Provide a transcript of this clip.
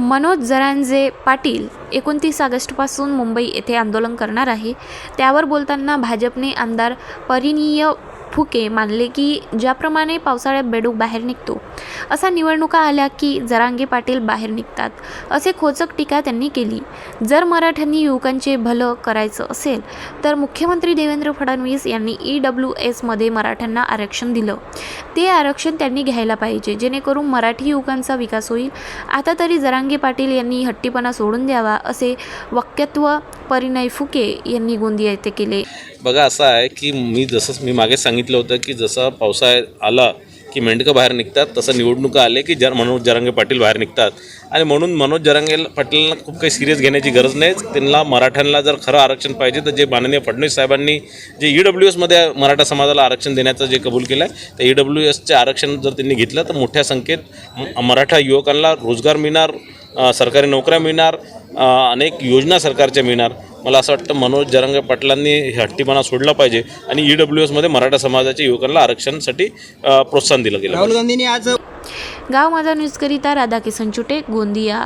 मनोज जरांजे पाटील एकोणतीस ऑगस्टपासून मुंबई येथे आंदोलन करणार आहे. त्यावर बोलताना भाजपने आमदार परिणीय फुके मानले की ज्याप्रमाणे पावसाळ्यात बेडूक बाहेर निघतो. असा निवडणुका आल्या की जरांगे पाटील बाहेर निघतात असे खोचक टीका त्यांनी केली. जर मराठ्यांनी युवकांचे भलं करायचं असेल तर मुख्यमंत्री देवेंद्र फडणवीस यांनी ई डब्ल्यू एसमध्ये मराठ्यांना आरक्षण दिलं. ते आरक्षण त्यांनी घ्यायला पाहिजे जेणेकरून मराठी युवकांचा विकास होईल. आता तरी जरांगे पाटील यांनी हट्टीपणा सोडून द्यावा असे वक्यत्व परिणय फुके यांनी गोंदिया येथे केले. बघा असं आहे की मी जसं मी मागे सांगितलं होतं की जसं पावसाळ्यात आला की मेंढकं बाहेर निघतात तसं निवडणुका आले की जर मनोज जरांगे पाटील बाहेर निघतात. आणि म्हणून मनोज जरांगे पाटीलला खूप काही सिरियस घेण्याची गरज नाही. त्यांना मराठ्यांना जर खरं आरक्षण पाहिजे तर जे माननीय फडणवीस साहेबांनी जे ई डब्ल्यू एसमध्ये मराठा समाजाला आरक्षण देण्याचं जे कबूल केलं आहे तर ई डब्ल्यू एसचे आरक्षण जर त्यांनी घेतलं तर मोठ्या संख्येत मराठा युवकांना रोजगार मिळणार सरकारी नोकऱ्या मिळणार अनेक योजना सरकारच्या मिळणार. मला असं वाटतं मनोज जरांगे पाटलांनी हे हट्टीपणा सोडला पाहिजे आणि ई डब्ल्यू एसमध्ये मराठा समाजाच्या युवकांना आरक्षणासाठी प्रोत्साहन दिलं गेलं राहुल गांधींनी आज गाव माझा न्यूजकरिता राधाकिसन चुटे गोंदिया.